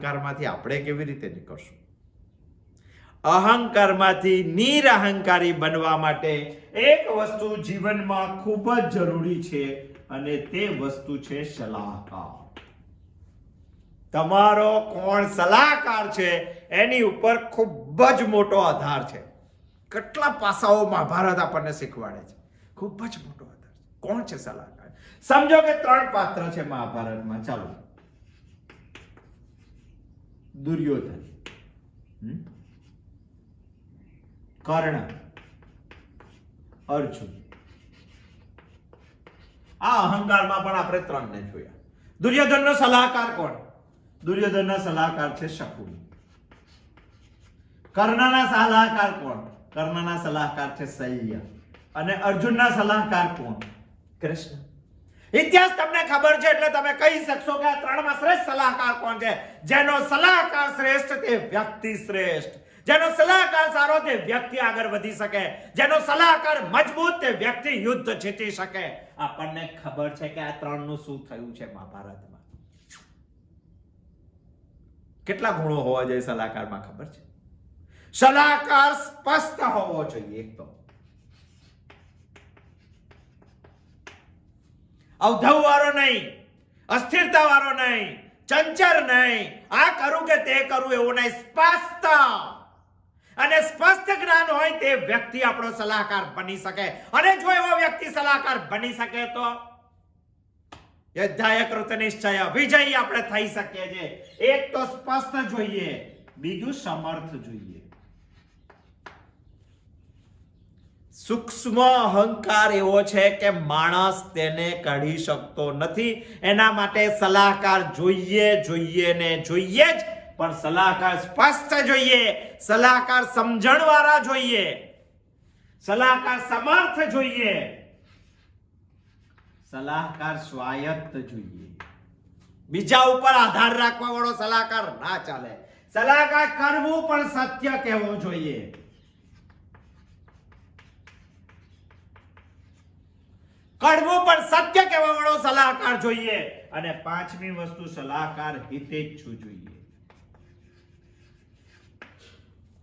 અહંકારમાંથી આપણે કેવી રીતે નીકળશું? અહંકારમાંથી નિરહંકારી બનવા માટે એક વસ્તુ જીવનમાં ખૂબ જ જરૂરી છે અને તે વસ્તુ છે સલાહકાર. તમારો કોણ સલાહકાર છે એની ઉપર ખૂબ જ મોટો આધાર છે. કેટલા પાસાઓ મહાભારત આપણને શીખવાડે છે? ખૂબ જ મોટો આધાર કોણ છે સલાહકાર? સમજો કે ત્રણ પાત્ર છે મહાભારતમાં. ચાલો. દુર્યોધન. કર્ણ અર્જુન. આ અહંકારમાં પણ આપણે ત્રણને જોયા. દુર્યોધનનો સલાહકાર કોણ? દુર્યોધનના સલાહકાર છે શકુન. કર્ણના સલાહકાર કોણ? કર્ણના સલાહકાર છે શલ્ય. અને અર્જુનના સલાહકાર કોણ? કૃષ્ણ. ઇતિહાસ તમને ખબર છે એટલે તમે કહી શકશો કે આ ત્રણમાં શ્રેષ્ઠ સલાહકાર કોણ છે? જેનો સલાહકાર શ્રેષ્ઠ તે વ્યક્તિ શ્રેષ્ઠ. જેનો સલાહકાર સારો તે વ્યક્તિ આગળ વધી શકે. જેનો સલાહકાર મજબૂત તે વ્યક્તિ યુદ્ધ જીતી શકે. આપણને ખબર છે કે આ ત્રણનું શું થયું છે મહાભારતમાં. કેટલા ગુણો હોવા જોઈએ સલાહકારમાં ખબર છે? સલાહકાર સ્પષ્ટ હોવો જોઈએ એક તો. અવધવ વાળો નહીં અસ્થિરતા વાળો નહીં, ચંચર નહીં. આ કરું કે તે કરું એવું નહીં. સ્પષ્ટ. અને સ્પષ્ટ જ્ઞાન હોય તે વ્યક્તિ આપણો સલાહકાર બની શકે. અને જો એવો વ્યક્તિ સલાહકાર બની શકે તો યજ્ઞાય કૃત નિશ્ચય વિજય આપણે થઈ શકીએ છીએ. એક તો સ્પષ્ટ જોઈએ, બીજું સમર્થ જોઈએ. સૂક્ષ્મ અહંકાર એવો છે કે માણસ તેને કાઢી શકતો નથી. એના માટે સલાહકાર જોઈએ જોઈએ ને જોઈએ જ. પણ સલાહકાર સ્પષ્ટ જોઈએ, સલાહકાર સમજણ વાળા જોઈએ, સલાહકાર સમર્થ જોઈએ, સલાહકાર સ્વાયત્ત જોઈએ. બીજા ઉપર આધાર રાખવા વાળો સલાહકાર ના ચાલે. સલાહકાર કરવું પણ સત્ય કહેવું જોઈએ. કડવું પણ સત્ય કહેવા વાળો સલાહકાર જોઈએ અને પાંચમી વસ્તુ સલાહકાર હિતેચ્છુ જોઈએ.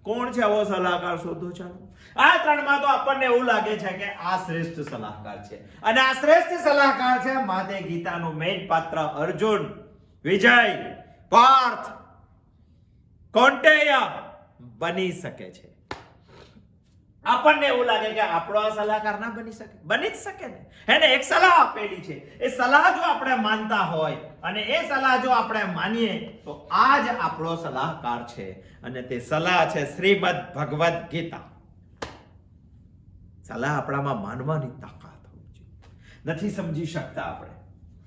કોણ છે આવો સલાહકાર શોધો ચાલો? આ ત્રણમાં તો આપણને એવું લાગે છે કે આ શ્રેષ્ઠ સલાહકાર છે. અને આ શ્રેષ્ઠ સલાહકાર છે માતે ગીતાનું મેઇન પાત્ર અર્જુન, વિજય, પાર્થ, કોન્ટેય બની શકે છે. આપણને એવું લાગે કે આપણો આ સલાહકાર ના બની શકે. બની જ શકે ને? એને એક સલાહ આપેલી છે. એ સલાહ જો આપણે માનતા હોય અને એ સલાહ જો આપણે માનીએ, તો આ જ આપણો સલાહકાર છે અને તે સલાહ છે શ્રીમદ ભગવદ ગીતા. સલાહ આપણામાં માનવાની તાકાત હોવી જોઈએ. નથી સમજી શકતા આપણે.